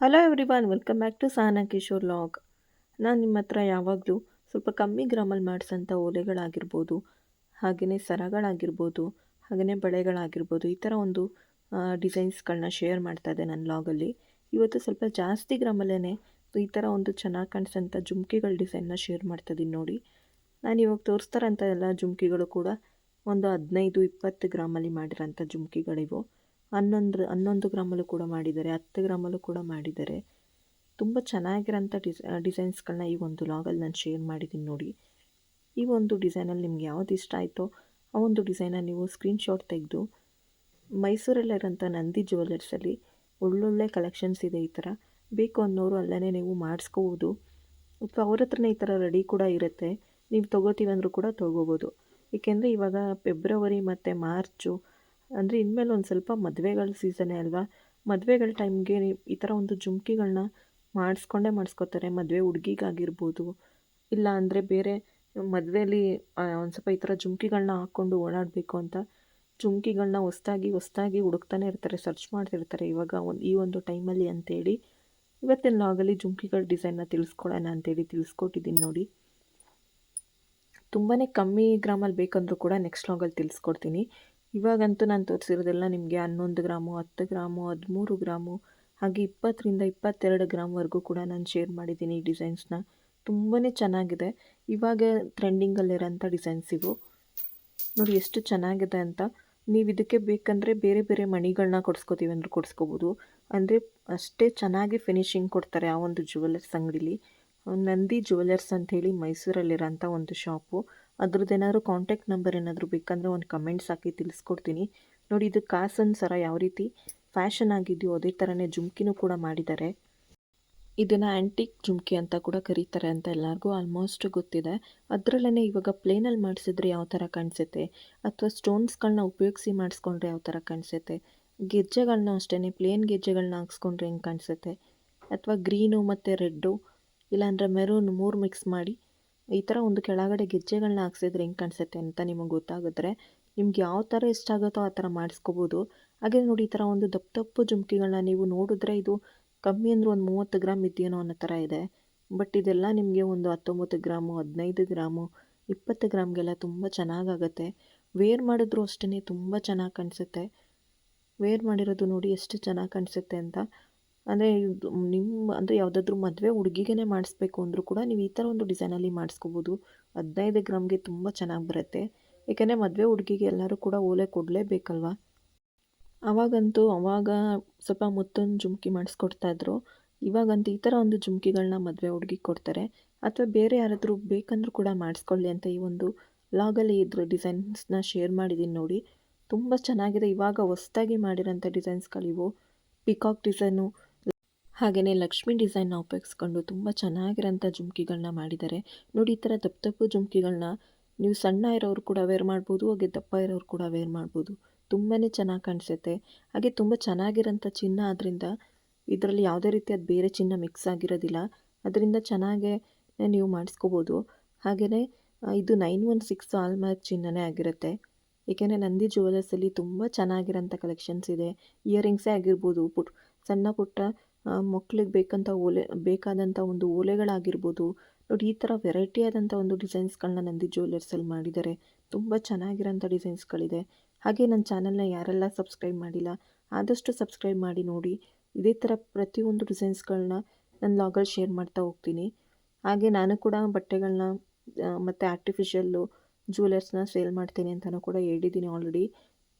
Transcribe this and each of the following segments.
Hello everyone welcome back to Sahana Kishore log ನಾನು ನಿಮ್ಮ ಹತ್ರ ಯಾವಾಗಲೂ ಸ್ವಲ್ಪ ಕಮ್ಮಿ ಗ್ರಾಮಲ್ಲಿ ಮಾಡಿಸೋಂಥ ಓಲೆಗಳಾಗಿರ್ಬೋದು ಹಾಗೆಯೇ ಸರಗಳಾಗಿರ್ಬೋದು ಹಾಗೆಯೇ ಬಳೆಗಳಾಗಿರ್ಬೋದು ಈ ಥರ ಒಂದು ಡಿಸೈನ್ಸ್ಗಳನ್ನ ಶೇರ್ ಮಾಡ್ತಾ ಇದ್ದೆ ನನ್ನ ಲಾಗಲ್ಲಿ ಇವತ್ತು ಸ್ವಲ್ಪ ಜಾಸ್ತಿ ಗ್ರಾಮಲ್ಲೇ ಈ ಥರ ಒಂದು ಚೆನ್ನಾಗಿ ಕಾಣಿಸೋಂಥ ಜುಮ್ಕಿಗಳ ಡಿಸೈನ್ನ ಶೇರ್ ಮಾಡ್ತಾಯಿದ್ದೀನಿ ನೋಡಿ. ನಾನು ಇವಾಗ ತೋರಿಸ್ತಾರಂಥ ಎಲ್ಲ ಜುಮ್ಕಿಗಳು ಕೂಡ ಒಂದು ಹದಿನೈದು, ಇಪ್ಪತ್ತು ಗ್ರಾಮಲ್ಲಿ ಮಾಡಿರೋಂಥ ಜುಮ್ಕಿಗಳಿವು. ಹನ್ನೊಂದು ಹನ್ನೊಂದು ಗ್ರಾಮಲ್ಲೂ ಕೂಡ ಮಾಡಿದ್ದಾರೆ, ಹತ್ತು ಗ್ರಾಮಲ್ಲೂ ಕೂಡ ಮಾಡಿದ್ದಾರೆ. ತುಂಬ ಚೆನ್ನಾಗಿರೋಂಥ ಡಿಸ್ ಡಿಸೈನ್ಸ್ಗಳನ್ನ ಈ ಒಂದು ಲಾಗಲ್ಲಿ ನಾನು ಶೇರ್ ಮಾಡಿದ್ದೀನಿ ನೋಡಿ. ಈ ಒಂದು ಡಿಸೈನಲ್ಲಿ ನಿಮ್ಗೆ ಯಾವ್ದು ಇಷ್ಟ ಆಯಿತೋ, ಆ ಒಂದು ಡಿಸೈನ ನೀವು ಸ್ಕ್ರೀನ್ಶಾಟ್ ತೆಗೆದು, ಮೈಸೂರಲ್ಲಿರೋಂಥ ನಂದಿ ಜ್ಯುವೆಲ್ಲರ್ಸಲ್ಲಿ ಒಳ್ಳೊಳ್ಳೆ ಕಲೆಕ್ಷನ್ಸ್ ಇದೆ ಈ ಥರ, ಬೇಕು ಅನ್ನೋರು ಅಲ್ಲೇ ನೀವು ಮಾಡಿಸ್ಕೋಬೋದು. ಅಥವಾ ಅವ್ರ ಹತ್ರನೇ ಈ ಥರ ರೆಡಿ ಕೂಡ ಇರುತ್ತೆ, ನೀವು ತೊಗೋತೀವಿ ಅಂದರೂ ಕೂಡ ತೊಗೋಬೋದು. ಏಕೆಂದರೆ ಇವಾಗ ಫೆಬ್ರವರಿ ಮತ್ತು ಮಾರ್ಚು ಅಂದರೆ ಇನ್ಮೇಲೆ ಒಂದು ಸ್ವಲ್ಪ ಮದುವೆಗಳ ಸೀಸನೇ ಅಲ್ವಾ? ಮದುವೆಗಳ ಟೈಮ್ಗೆ ಈ ಥರ ಒಂದು ಜುಮ್ಕಿಗಳನ್ನ ಮಾಡಿಸ್ಕೊಂಡೇ ಮಾಡಿಸ್ಕೋತಾರೆ, ಮದುವೆ ಹುಡುಗಿಗಾಗಿರ್ಬೋದು. ಇಲ್ಲ ಅಂದರೆ ಬೇರೆ ಮದುವೆಯಲ್ಲಿ ಒಂದು ಸ್ವಲ್ಪ ಈ ಥರ ಜುಮ್ಕಿಗಳನ್ನ ಹಾಕ್ಕೊಂಡು ಓಡಾಡಬೇಕು ಅಂತ ಜುಮ್ಕಿಗಳನ್ನ ಹೊಸ್ದಾಗಿ ಹೊಸ್ದಾಗಿ ಹುಡುಕ್ತಾನೆ ಇರ್ತಾರೆ ಸರ್ಚ್ ಮಾಡ್ತಿರ್ತಾರೆ ಇವಾಗ ಒಂದು, ಈ ಒಂದು ಟೈಮಲ್ಲಿ ಅಂತೇಳಿ. ಇವತ್ತಿನ ಲಾಗಲ್ಲಿ ಜುಮ್ಕಿಗಳ ಡಿಸೈನ್ನ ತಿಳಿಸ್ಕೊಡೋಣ ಅಂತೇಳಿ ತಿಳಿಸ್ಕೊಟ್ಟಿದ್ದೀನಿ ನೋಡಿ. ತುಂಬಾ ಕಮ್ಮಿ ಗ್ರಾಮಲ್ಲಿ ಬೇಕಂದ್ರೂ ಕೂಡ ನೆಕ್ಸ್ಟ್ ಲಾಗಲ್ಲಿ ತಿಳಿಸ್ಕೊಡ್ತೀನಿ. ಇವಾಗಂತೂ ನಾನು ತೋರಿಸಿರೋದೆಲ್ಲ ನಿಮಗೆ ಹನ್ನೊಂದು ಗ್ರಾಮು, ಹತ್ತು ಗ್ರಾಮು, ಹದಿಮೂರು ಗ್ರಾಮು, ಹಾಗೆ ಇಪ್ಪತ್ತರಿಂದ ಇಪ್ಪತ್ತೆರಡು ಗ್ರಾಮ್ವರೆಗೂ ಕೂಡ ನಾನು ಶೇರ್ ಮಾಡಿದ್ದೀನಿ ಈ ಡಿಸೈನ್ಸ್ನ. ತುಂಬಾ ಚೆನ್ನಾಗಿದೆ. ಇವಾಗ ಟ್ರೆಂಡಿಂಗಲ್ಲಿರೋಂಥ ಡಿಸೈನ್ಸ್ ಇವು. ನೋಡಿ ಎಷ್ಟು ಚೆನ್ನಾಗಿದೆ ಅಂತ. ನೀವು ಇದಕ್ಕೆ ಬೇಕಂದರೆ ಬೇರೆ ಬೇರೆ ಮಣಿಗಳನ್ನ ಕೊಡಿಸ್ಕೋತೀವಿ ಅಂದ್ರೆ ಕೊಡಿಸ್ಕೋಬೋದು. ಅಂದರೆ ಅಷ್ಟೇ ಚೆನ್ನಾಗಿ ಫಿನಿಶಿಂಗ್ ಕೊಡ್ತಾರೆ ಆ ಒಂದು ಜುವೆಲ್ಲರ್ಸ್ ಅಂಗಡೀಲಿ. ನಂದಿ ಜುವೆಲ್ಲರ್ಸ್ ಅಂಥೇಳಿ ಮೈಸೂರಲ್ಲಿರೋಂಥ ಒಂದು ಶಾಪು. ಅದ್ರದ್ದು ಏನಾದರೂ ಕಾಂಟ್ಯಾಕ್ಟ್ ನಂಬರ್ ಏನಾದರೂ ಬೇಕಂದರೆ ಒಂದು ಕಮೆಂಟ್ಸ್ ಹಾಕಿ ತಿಳಿಸ್ಕೊಡ್ತೀನಿ. ನೋಡಿ, ಇದು ಕಾಸನ್ ಸರ ಯಾವ ರೀತಿ ಫ್ಯಾಷನ್ ಆಗಿದೆಯೋ ಅದೇ ಥರನೇ ಜುಮ್ಕಿನೂ ಕೂಡ ಮಾಡಿದ್ದಾರೆ. ಇದನ್ನು ಆ್ಯಂಟಿಕ್ ಜುಮ್ಕಿ ಅಂತ ಕೂಡ ಕರೀತಾರೆ ಅಂತ ಎಲ್ಲರಿಗೂ ಆಲ್ಮೋಸ್ಟ್ ಗೊತ್ತಿದೆ. ಅದರಲ್ಲೇ ಇವಾಗ ಪ್ಲೇನಲ್ಲಿ ಮಾಡಿಸಿದ್ರೆ ಯಾವ ಥರ ಕಾಣಿಸುತ್ತೆ? ಅಥವಾ ಸ್ಟೋನ್ಸ್ಗಳನ್ನ ಉಪಯೋಗಿಸಿ ಮಾಡಿಸ್ಕೊಂಡ್ರೆ ಯಾವ ಥರ ಕಾಣಿಸುತ್ತೆ? ಗೆಜ್ಜೆಗಳನ್ನ ಅಷ್ಟೇ ಪ್ಲೇನ್ ಗೆಜ್ಜೆಗಳನ್ನ ಹಾಕ್ಸ್ಕೊಂಡ್ರೆ ಹೆಂಗೆ ಕಾಣಿಸುತ್ತೆ? ಅಥವಾ ಗ್ರೀನು ಮತ್ತು ರೆಡ್ಡು ಇಲ್ಲಾಂದರೆ ಮೆರೂನ್ ಮೂರು ಮಿಕ್ಸ್ ಮಾಡಿ ಈ ಥರ ಒಂದು ಕೆಳಗಡೆ ಗೆಜ್ಜೆಗಳನ್ನ ಹಾಕ್ಸಿದ್ರೆ ಹೆಂಗೆ ಕಾಣಿಸುತ್ತೆ ಅಂತ ನಿಮಗೆ ಗೊತ್ತಾಗಿದ್ರೆ ನಿಮ್ಗೆ ಯಾವ ಥರ ಇಷ್ಟ ಆಗುತ್ತೋ ಆ ಥರ ಮಾಡಿಸ್ಕೋಬೋದು. ಹಾಗೆ ನೋಡಿ ಈ ಥರ ಒಂದು ದಪ್ಪ ದಪ್ಪು ಜುಮ್ಕಿಗಳನ್ನ ನೀವು ನೋಡಿದ್ರೆ ಇದು ಕಮ್ಮಿ ಅಂದರೆ ಒಂದು ಮೂವತ್ತು ಗ್ರಾಮ್ ಇದೆಯೇನೋ ಅನ್ನೋ ಥರ ಇದೆ. ಬಟ್ ಇದೆಲ್ಲ ನಿಮಗೆ ಒಂದು ಹತ್ತೊಂಬತ್ತು ಗ್ರಾಮು, ಹದಿನೈದು ಗ್ರಾಮು, ಇಪ್ಪತ್ತು ಗ್ರಾಮ್ಗೆಲ್ಲ ತುಂಬ ಚೆನ್ನಾಗಾಗತ್ತೆ. ವೇರ್ ಮಾಡಿದ್ರು ಅಷ್ಟೇ ತುಂಬ ಚೆನ್ನಾಗಿ ಕಾಣಿಸುತ್ತೆ. ವೇರ್ ಮಾಡಿರೋದು ನೋಡಿ ಎಷ್ಟು ಚೆನ್ನಾಗಿ ಕಾಣಿಸುತ್ತೆ ಅಂತ. ಅಂದರೆ ನಿಮ್ಮ ಅಂದರೆ ಯಾವುದಾದ್ರೂ ಮದುವೆ ಹುಡುಗಿಗೇ ಮಾಡಿಸ್ಬೇಕು ಅಂದರೂ ಕೂಡ ನೀವು ಈ ಥರ ಒಂದು ಡಿಸೈನಲ್ಲಿ ಮಾಡಿಸ್ಕೋಬೋದು. ಹದಿನೈದು ಗ್ರಾಮ್ಗೆ ತುಂಬ ಚೆನ್ನಾಗಿ ಬರುತ್ತೆ. ಏಕೆಂದರೆ ಮದುವೆ ಹುಡುಗಿಗೆ ಎಲ್ಲರೂ ಕೂಡ ಓಲೆ ಕೊಡಲೇಬೇಕಲ್ವ? ಅವಾಗಂತೂ ಅವಾಗ ಸ್ವಲ್ಪ ಮುತ್ತೊಂದು ಜುಮ್ಕಿ ಮಾಡಿಸ್ಕೊಡ್ತಾಯಿದ್ರು ಇವಾಗಂತೂ ಈ ಥರ ಒಂದು ಜುಮ್ಕಿಗಳನ್ನ ಮದುವೆ ಹುಡುಗಿ ಕೊಡ್ತಾರೆ. ಅಥವಾ ಬೇರೆ ಯಾರಾದರೂ ಬೇಕಂದ್ರೂ ಕೂಡ ಮಾಡಿಸ್ಕೊಳ್ಳಿ ಅಂತ ಈ ಒಂದು ಲಾಗಲ್ಲಿ ಇದ್ರ ಡಿಸೈನ್ಸ್ನ ಶೇರ್ ಮಾಡಿದ್ದೀನಿ ನೋಡಿ. ತುಂಬ ಚೆನ್ನಾಗಿದೆ. ಇವಾಗ ಹೊಸ್ದಾಗಿ ಮಾಡಿರೋಂಥ ಡಿಸೈನ್ಸ್ಗಳಿವು. ಪಿಕಾಕ್ ಡಿಸೈನು ಹಾಗೆಯೇ ಲಕ್ಷ್ಮಿ ಡಿಸೈನ್ನ ಉಪಯೋಗಿಸ್ಕೊಂಡು ತುಂಬ ಚೆನ್ನಾಗಿರೋಂಥ ಜುಮ್ಕಿಗಳನ್ನ ಮಾಡಿದ್ದಾರೆ. ನೋಡಿ, ಈ ಥರ ದಪ್ಪ ದಪ್ಪು ಜುಮ್ಕಿಗಳನ್ನ ನೀವು ಸಣ್ಣ ಇರೋರು ಕೂಡ ವೇರ್ ಮಾಡ್ಬೋದು, ಹಾಗೆ ದಪ್ಪ ಇರೋರು ಕೂಡ ವೇರ್ ಮಾಡ್ಬೋದು. ತುಂಬಾ ಚೆನ್ನಾಗಿ ಕಾಣಿಸುತ್ತೆ. ಹಾಗೆ ತುಂಬ ಚೆನ್ನಾಗಿರೋಂಥ ಚಿನ್ನ ಆದ್ದರಿಂದ ಇದರಲ್ಲಿ ಯಾವುದೇ ರೀತಿಯಾದ ಬೇರೆ ಚಿನ್ನ ಮಿಕ್ಸ್ ಆಗಿರೋದಿಲ್ಲ. ಅದರಿಂದ ಚೆನ್ನಾಗೇ ನೀವು ಮಾಡಿಸ್ಕೋಬೋದು. ಹಾಗೆಯೇ ಇದು ನೈನ್ ಒನ್ ಸಿಕ್ಸ್ ಆಲ್ಮಾರ್ಕ್ ಚಿನ್ನನೇ ಆಗಿರುತ್ತೆ. ಏಕೆಂದರೆ ನಂದಿ ಜುವೆಲರ್ಸಲ್ಲಿ ತುಂಬ ಚೆನ್ನಾಗಿರೋಂಥ ಕಲೆಕ್ಷನ್ಸ್ ಇದೆ. ಇಯರಿಂಗ್ಸೇ ಆಗಿರ್ಬೋದು ಪುಟ್, ಸಣ್ಣ ಪುಟ್ಟ ಮಕ್ಳಿಗೆ ಬೇಕಂತ ಓಲೆ ಬೇಕಾದಂಥ ಒಂದು ಓಲೆಗಳಾಗಿರ್ಬೋದು. ನೋಡಿ, ಈ ಥರ ವೆರೈಟಿ ಆದಂಥ ಒಂದು ಡಿಸೈನ್ಸ್ಗಳನ್ನ ನಂದಿ ಜ್ಯುವೆಲ್ಲರ್ಸಲ್ಲಿ ಮಾಡಿದ್ದಾರೆ ತುಂಬ ಚೆನ್ನಾಗಿರೋಂಥ ಡಿಸೈನ್ಸ್ಗಳಿದೆ ಹಾಗೆ ನನ್ನ ಚಾನಲ್ನ ಯಾರೆಲ್ಲ ಸಬ್ಸ್ಕ್ರೈಬ್ ಮಾಡಿಲ್ಲ, ಆದಷ್ಟು ಸಬ್ಸ್ಕ್ರೈಬ್ ಮಾಡಿ ನೋಡಿ. ಇದೇ ಥರ ಪ್ರತಿಯೊಂದು ಡಿಸೈನ್ಸ್ಗಳನ್ನ ನನ್ನ ಲಾಗಲ್ಲಿ ಶೇರ್ ಮಾಡ್ತಾ ಹೋಗ್ತೀನಿ. ಹಾಗೆ ನಾನು ಕೂಡ ಬಟ್ಟೆಗಳನ್ನ ಮತ್ತು ಆರ್ಟಿಫಿಷಿಯಲ್ಲು ಜ್ಯುವೆಲರ್ಸ್ನ ಸೇಲ್ ಮಾಡ್ತೀನಿ ಅಂತಲೂ ಕೂಡ ಹೇಳಿದ್ದೀನಿ ಆಲ್ರೆಡಿ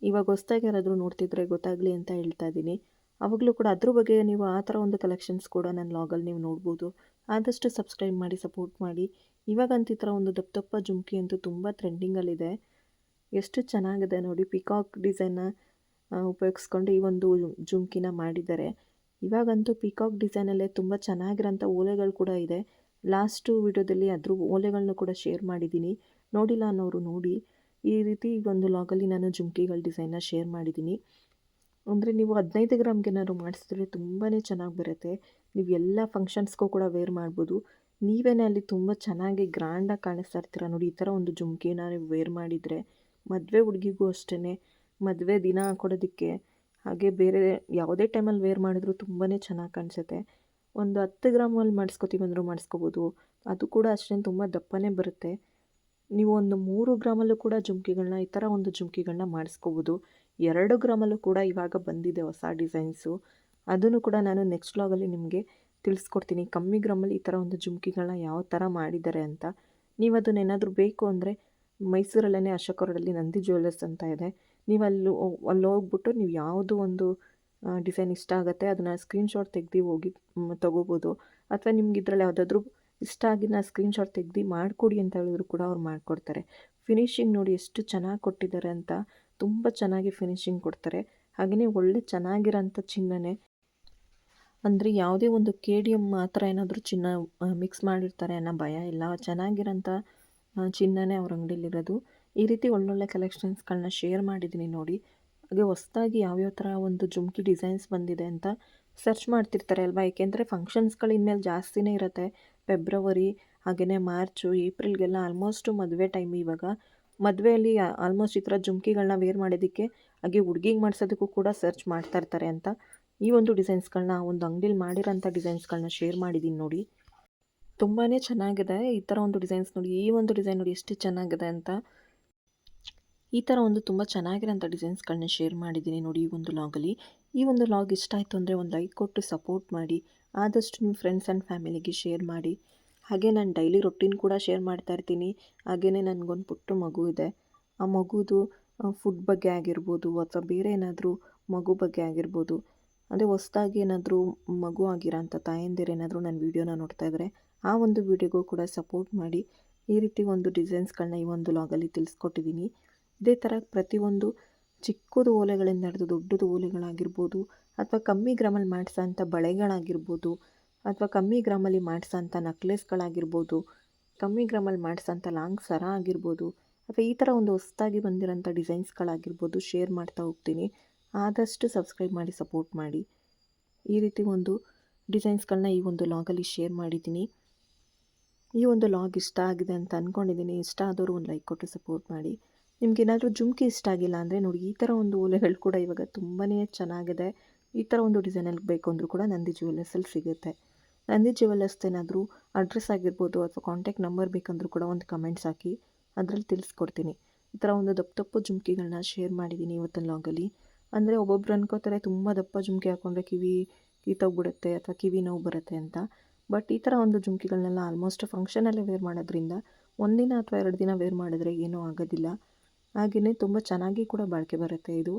ಇವಾಗ ಹೊಸ್ದಾಗಿ ಯಾರಾದರೂ ನೋಡ್ತಿದ್ರೆ ಗೊತ್ತಾಗಲಿ ಅಂತ ಹೇಳ್ತಾ ಇದ್ದೀನಿ. ಆವಾಗಲೂ ಕೂಡ ಅದ್ರ ಬಗ್ಗೆ ನೀವು ಆ ಥರ ಒಂದು ಕಲೆಕ್ಷನ್ಸ್ ಕೂಡ ನನ್ನ ಲಾಗಲ್ಲಿ ನೀವು ನೋಡ್ಬೋದು. ಆದಷ್ಟು ಸಬ್ಸ್ಕ್ರೈಬ್ ಮಾಡಿ ಸಪೋರ್ಟ್ ಮಾಡಿ. ಇವಾಗಂತ ಈ ಥರ ಒಂದು ದಪ್ಪ ದಪ್ಪ ಜುಮ್ಕಿ ಅಂತೂ ತುಂಬ ಟ್ರೆಂಡಿಂಗಲ್ಲಿದೆ ಎಷ್ಟು ಚೆನ್ನಾಗಿದೆ ನೋಡಿ ಪಿಕಾಕ್ ಡಿಸೈನ್ನ ಉಪಯೋಗಿಸ್ಕೊಂಡು ಈ ಒಂದು ಜುಮ್ಕಿನ ಮಾಡಿದ್ದಾರೆ. ಇವಾಗಂತೂ ಪಿಕಾಕ್ ಡಿಸೈನಲ್ಲೇ ತುಂಬ ಚೆನ್ನಾಗಿರೋಂಥ ಓಲೆಗಳು ಕೂಡ ಇದೆ. ಲಾಸ್ಟು ವಿಡಿಯೋದಲ್ಲಿ ಅದ್ರ ಓಲೆಗಳನ್ನೂ ಕೂಡ ಶೇರ್ ಮಾಡಿದ್ದೀನಿ. ನೋಡಿಲ್ಲ ಅನ್ನೋರು ನೋಡಿ. ಈ ರೀತಿ ಒಂದು ಲಾಗಲ್ಲಿ ನಾನು ಜುಮ್ಕಿಗಳ ಡಿಸೈನ್ನ ಶೇರ್ ಮಾಡಿದ್ದೀನಿ. ಅಂದರೆ ನೀವು ಹದಿನೈದು ಗ್ರಾಮ್ಗೆ ಏನಾದ್ರು ಮಾಡಿಸಿದ್ರೆ ತುಂಬಾ ಚೆನ್ನಾಗಿ ಬರುತ್ತೆ. ನೀವು ಎಲ್ಲ ಫಂಕ್ಷನ್ಸ್ಗೂ ಕೂಡ ವೇರ್ ಮಾಡ್ಬೋದು. ನೀವೇ ಅಲ್ಲಿ ತುಂಬ ಚೆನ್ನಾಗಿ ಗ್ರ್ಯಾಂಡಾಗಿ ಕಾಣಿಸ್ತಾ ಇರ್ತೀರ ನೋಡಿ, ಈ ಥರ ಒಂದು ಜುಮ್ಕಿನ ನೀವು ವೇರ್ ಮಾಡಿದರೆ ಮದುವೆ ಹುಡುಗಿಗೂ ಅಷ್ಟೇ ಮದುವೆ ದಿನ ಹಾಕೊಡೋದಕ್ಕೆ ಹಾಗೆ ಬೇರೆ ಯಾವುದೇ ಟೈಮಲ್ಲಿ ವೇರ್ ಮಾಡಿದ್ರು ತುಂಬಾ ಚೆನ್ನಾಗಿ ಕಾಣಿಸುತ್ತೆ. ಒಂದು ಹತ್ತು ಗ್ರಾಮಲ್ಲಿ ಮಾಡಿಸ್ಕೊತೀವಿ ಅಂದರೂ ಮಾಡಿಸ್ಕೋಬೋದು. ಅದು ಕೂಡ ಅಷ್ಟೇ ತುಂಬ ದಪ್ಪನೇ ಬರುತ್ತೆ. ನೀವು ಒಂದು ಮೂರು ಗ್ರಾಮಲ್ಲೂ ಕೂಡ ಜುಮ್ಕಿಗಳನ್ನ ಈ ಥರ ಒಂದು ಜುಮ್ಕಿಗಳನ್ನ ಮಾಡಿಸ್ಕೋಬೋದು. ಎರಡು ಗ್ರಾಮಲ್ಲೂ ಕೂಡ ಇವಾಗ ಬಂದಿದೆ ಹೊಸ ಡಿಸೈನ್ಸು. ಅದನ್ನು ಕೂಡ ನಾನು ನೆಕ್ಸ್ಟ್ ವ್ಲಾಗಲ್ಲಿ ನಿಮಗೆ ತಿಳಿಸ್ಕೊಡ್ತೀನಿ. ಕಮ್ಮಿ ಗ್ರಾಮಲ್ಲಿ ಈ ಥರ ಒಂದು ಜುಮ್ಕಿಗಳನ್ನ ಯಾವ ಥರ ಮಾಡಿದ್ದಾರೆ ಅಂತ. ನೀವು ಅದನ್ನು ಏನಾದರೂ ಬೇಕು ಅಂದರೆ ಮೈಸೂರಲ್ಲೇ ಅಶೋಕ ರೋಡಲ್ಲಿ ನಂದಿ ಜ್ಯುವೆಲ್ಲರ್ಸ್ ಅಂತ ಇದೆ. ನೀವು ಅಲ್ಲಿ ಅಲ್ಲಿ ಹೋಗ್ಬಿಟ್ಟು ನೀವು ಯಾವುದು ಒಂದು ಡಿಸೈನ್ ಇಷ್ಟ ಆಗುತ್ತೆ ಅದನ್ನು ಸ್ಕ್ರೀನ್ಶಾಟ್ ತೆಗ್ದು ಹೋಗಿ ತೊಗೋಬೋದು. ಅಥವಾ ನಿಮ್ಗೆ ಇದರಲ್ಲಿ ಯಾವುದಾದ್ರೂ ಇಷ್ಟ ಆಗಿನ ಸ್ಕ್ರೀನ್ಶಾಟ್ ತೆಗ್ದು ಮಾಡಿಕೊಡಿ ಅಂತ ಹೇಳಿದ್ರು ಕೂಡ ಅವ್ರು ಮಾಡಿಕೊಡ್ತಾರೆ. ಫಿನಿಶಿಂಗ್ ನೋಡಿ ಎಷ್ಟು ಚೆನ್ನಾಗಿ ಕೊಟ್ಟಿದ್ದಾರೆ ಅಂತ. ತುಂಬ ಚೆನ್ನಾಗಿ ಫಿನಿಶಿಂಗ್ ಕೊಡ್ತಾರೆ. ಹಾಗೆಯೇ ಒಳ್ಳೆ ಚೆನ್ನಾಗಿರೋಂಥ ಚಿನ್ನನೇ. ಅಂದರೆ ಯಾವುದೇ ಒಂದು ಕೆ ಡಿ ಎಂ ಮಾತ್ರ ಏನಾದರೂ ಚಿನ್ನ ಮಿಕ್ಸ್ ಮಾಡಿರ್ತಾರೆ ಅನ್ನೋ ಭಯ ಇಲ್ಲ. ಚೆನ್ನಾಗಿರೋಂಥ ಚಿನ್ನನೆ ಅವ್ರ ಅಂಗಡಿಲಿರೋದು. ಈ ರೀತಿ ಒಳ್ಳೊಳ್ಳೆ ಕಲೆಕ್ಷನ್ಸ್ಗಳನ್ನ ಶೇರ್ ಮಾಡಿದ್ದೀನಿ ನೋಡಿ. ಹಾಗೆ ಹೊಸ್ದಾಗಿ ಯಾವ್ಯಾವ ಥರ ಒಂದು ಜುಮ್ಕಿ ಡಿಸೈನ್ಸ್ ಬಂದಿದೆ ಅಂತ ಸರ್ಚ್ ಮಾಡ್ತಿರ್ತಾರೆ ಅಲ್ವಾ? ಏಕೆಂದರೆ ಫಂಕ್ಷನ್ಸ್ಗಳು ಇನ್ಮೇಲೆ ಜಾಸ್ತಿನೇ ಇರುತ್ತೆ. ಫೆಬ್ರವರಿ ಹಾಗೆಯೇ ಮಾರ್ಚು ಏಪ್ರಿಲ್ಗೆಲ್ಲ ಆಲ್ಮೋಸ್ಟು ಮದುವೆ ಟೈಮ್ ಇವಾಗ. ಮದುವೆಯಲ್ಲಿ ಆಲ್ಮೋಸ್ಟ್ ಈ ಥರ ಜುಮ್ಕಿಗಳನ್ನ ವೇರ್ ಮಾಡೋದಕ್ಕೆ ಹಾಗೆ ಹುಡ್ಗಿಗೆ ಮಾಡಿಸೋದಕ್ಕೂ ಕೂಡ ಸರ್ಚ್ ಮಾಡ್ತಾ ಇರ್ತಾರೆ ಅಂತ ಈ ಒಂದು ಡಿಸೈನ್ಸ್ಗಳನ್ನ ಒಂದು ಅಂಗಡಿಲಿ ಮಾಡಿರೋಂಥ ಡಿಸೈನ್ಸ್ಗಳನ್ನ ಶೇರ್ ಮಾಡಿದ್ದೀನಿ ನೋಡಿ. ತುಂಬಾ ಚೆನ್ನಾಗಿದೆ ಈ ಥರ ಒಂದು ಡಿಸೈನ್ಸ್ ನೋಡಿ, ಈ ಒಂದು ಡಿಸೈನ್ ನೋಡಿ ಎಷ್ಟು ಚೆನ್ನಾಗಿದೆ ಅಂತ. ಈ ಥರ ಒಂದು ತುಂಬ ಚೆನ್ನಾಗಿರೋಂಥ ಡಿಸೈನ್ಸ್ಗಳನ್ನ ಶೇರ್ ಮಾಡಿದ್ದೀನಿ ನೋಡಿ ಈ ಒಂದು ಲಾಗಲ್ಲಿ ಈ ಒಂದು ಲಾಗ್ ಇಷ್ಟ ಆಯಿತು ಅಂದರೆ ಒಂದು ಲೈಕ್ ಕೊಟ್ಟು ಸಪೋರ್ಟ್ ಮಾಡಿ, ಆದಷ್ಟು ನಿಮ್ಮ ಫ್ರೆಂಡ್ಸ್ ಆ್ಯಂಡ್ ಫ್ಯಾಮಿಲಿಗೆ ಶೇರ್ ಮಾಡಿ. ಹಾಗೆ ನಾನು ಡೈಲಿ ರೊಟೀನ್ ಕೂಡ ಶೇರ್ ಮಾಡ್ತಾ ಇರ್ತೀನಿ. ಹಾಗೆಯೇ ನನಗೊಂದು ಪುಟ್ಟ ಮಗು ಇದೆ. ಆ ಮಗುದು ಫುಡ್ ಬಗ್ಗೆ ಆಗಿರ್ಬೋದು ಅಥವಾ ಬೇರೆ ಏನಾದರೂ ಮಗು ಬಗ್ಗೆ ಆಗಿರ್ಬೋದು. ಅಂದರೆ ಹೊಸ್ದಾಗಿ ಏನಾದರೂ ಮಗು ಆಗಿರೋಂಥ ತಾಯಂದಿರು ಏನಾದರೂ ನನ್ನ ವೀಡಿಯೋನ ನೋಡ್ತಾ ಇದ್ದರೆ ಆ ಒಂದು ವೀಡಿಯೋಗೂ ಕೂಡ ಸಪೋರ್ಟ್ ಮಾಡಿ. ಈ ರೀತಿ ಒಂದು ಡಿಸೈನ್ಸ್ಗಳನ್ನ ಈ ಒಂದು ಲಾಗಲ್ಲಿ ತಿಳಿಸ್ಕೊಟ್ಟಿದ್ದೀನಿ ಇದೇ ಥರ ಪ್ರತಿಯೊಂದು ಚಿಕ್ಕದು ಓಲೆಗಳಿಂದ ಹಿಡಿದು ದೊಡ್ಡದು ಓಲೆಗಳಾಗಿರ್ಬೋದು ಅಥವಾ ಕಮ್ಮಿ ಗ್ರಾಮಲ್ಲಿ ಮಾಡಿಸೋಂಥ ಬಳೆಗಳಾಗಿರ್ಬೋದು. ಅಥವಾ ಕಮ್ಮಿ ಗ್ರಾಮಲ್ಲಿ ಮಾಡಿಸೋಂಥ ನಕ್ಲೆಸ್ಗಳಾಗಿರ್ಬೋದು ಕಮ್ಮಿ ಗ್ರಾಮಲ್ಲಿ ಮಾಡಿಸೋಂಥ ಲಾಂಗ್ ಸರ ಆಗಿರ್ಬೋದು, ಅಥವಾ ಈ ಥರ ಒಂದು ಹೊಸ್ದಾಗಿ ಬಂದಿರೋಂಥ ಡಿಸೈನ್ಸ್ಗಳಾಗಿರ್ಬೋದು ಶೇರ್ ಮಾಡ್ತಾ ಹೋಗ್ತೀನಿ. ಆದಷ್ಟು ಸಬ್ಸ್ಕ್ರೈಬ್ ಮಾಡಿ ಸಪೋರ್ಟ್ ಮಾಡಿ. ಈ ರೀತಿ ಒಂದು ಡಿಸೈನ್ಸ್ಗಳನ್ನ ಈ ಒಂದು ಲಾಗಲ್ಲಿ ಶೇರ್ ಮಾಡಿದ್ದೀನಿ. ಈ ಒಂದು ಲಾಗ್ ಇಷ್ಟ ಆಗಿದೆ ಅಂತ ಅಂದ್ಕೊಂಡಿದ್ದೀನಿ ಇಷ್ಟ ಆದವರು ಒಂದು ಲೈಕ್ ಕೊಟ್ಟು ಸಪೋರ್ಟ್ ಮಾಡಿ. ನಿಮ್ಗೆ ಏನಾದರೂ ಜುಮ್ಕಿ ಇಷ್ಟ ಆಗಿಲ್ಲ ಅಂದರೆ ನೋಡಿ, ಈ ಥರ ಒಂದು ಓಲೆಗಳು ಕೂಡ ಇವಾಗ ತುಂಬಾ ಚೆನ್ನಾಗಿದೆ. ಈ ಥರ ಒಂದು ಡಿಸೈನಲ್ಲಿ ಬೇಕು ಅಂದರೂ ಕೂಡ ನಂದಿ ಜ್ಯುವೆಲ್ಲರ್ಸಲ್ಲಿ ಸಿಗುತ್ತೆ. ನಂದಿ ಜ್ಯುವೆಲ್ಲರ್ಸ್ ಏನಾದರೂ ಅಡ್ರೆಸ್ ಆಗಿರ್ಬೋದು ಅಥವಾ ಕಾಂಟ್ಯಾಕ್ಟ್ ನಂಬರ್ ಬೇಕಂದರೂ ಕೂಡ ಒಂದು ಕಮೆಂಟ್ಸ್ ಹಾಕಿ ಅದರಲ್ಲಿ ತಿಳಿಸ್ಕೊಡ್ತೀನಿ. ಈ ಥರ ಒಂದು ದಪ್ಪ ದಪ್ಪ ಜುಮ್ಕಿಗಳನ್ನ ಶೇರ್ ಮಾಡಿದ್ದೀನಿ ಇವತ್ತಿನ ಲಾಗಲ್ಲಿ ಅಂದರೆ ಒಬ್ಬೊಬ್ರು ಅನ್ಕೋತಾರೆ ತುಂಬ ದಪ್ಪ ಜುಮ್ಕಿ ಹಾಕ್ಕೊಂಡ್ರೆ ಕಿವಿ ಕೀತೋಗ್ಬಿಡುತ್ತೆ ಅಥವಾ ಕಿವಿ ನೋವು ಬರುತ್ತೆ ಅಂತ. ಬಟ್ ಈ ಥರ ಒಂದು ಜುಮ್ಕಿಗಳನ್ನೆಲ್ಲ ಆಲ್ಮೋಸ್ಟ್ ಫಂಕ್ಷನಲ್ಲೇ ವೇರ್ ಮಾಡೋದ್ರಿಂದ ಒಂದಿನ ಅಥವಾ ಎರಡು ದಿನ ವೇರ್ ಮಾಡಿದ್ರೆ ಏನೂ ಆಗೋದಿಲ್ಲ. ಹಾಗೆಯೇ ತುಂಬ ಚೆನ್ನಾಗಿ ಕೂಡ ಬಾಳಿಕೆ ಬರುತ್ತೆ ಇದು.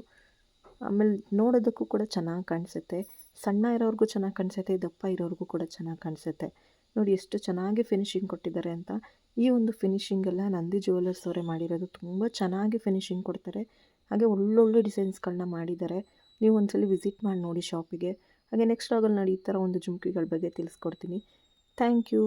ಆಮೇಲೆ ನೋಡೋದಕ್ಕೂ ಕೂಡ ಚೆನ್ನಾಗಿ ಕಾಣಿಸುತ್ತೆ. ಸಣ್ಣ ಇರೋರಿಗೂ ಚೆನ್ನಾಗಿ ಕಾಣಿಸುತ್ತೆ, ದಪ್ಪ ಇರೋರಿಗೂ ಕೂಡ ಚೆನ್ನಾಗಿ ಕಾಣಿಸುತ್ತೆ. ನೋಡಿ ಎಷ್ಟು ಚೆನ್ನಾಗಿ ಫಿನಿಶಿಂಗ್ ಕೊಟ್ಟಿದ್ದಾರೆ ಅಂತ. ಈ ಒಂದು ಫಿನಿಶಿಂಗೆಲ್ಲ ನಂದಿ ಜ್ಯುವೆಲ್ಲರ್ಸ್ ಅವರೇ ಮಾಡಿರೋದು. ತುಂಬ ಚೆನ್ನಾಗಿ ಫಿನಿಶಿಂಗ್ ಕೊಡ್ತಾರೆ. ಹಾಗೆ ಒಳ್ಳೊಳ್ಳೆ ಡಿಸೈನ್ಸ್ಗಳನ್ನ ಮಾಡಿದ್ದಾರೆ. ನೀವು ಒಂದ್ಸಲಿ ವಿಸಿಟ್ ಮಾಡಿ ನೋಡಿ ಶಾಪಿಗೆ ಹಾಗೆ ನೆಕ್ಸ್ಟ್ ಆಗಲ್ಲಿ ನಾನು ಈ ಥರ ಒಂದು ಜುಮ್ಕಿಗಳ ಬಗ್ಗೆ ತಿಳಿಸ್ಕೊಡ್ತೀನಿ. Thank you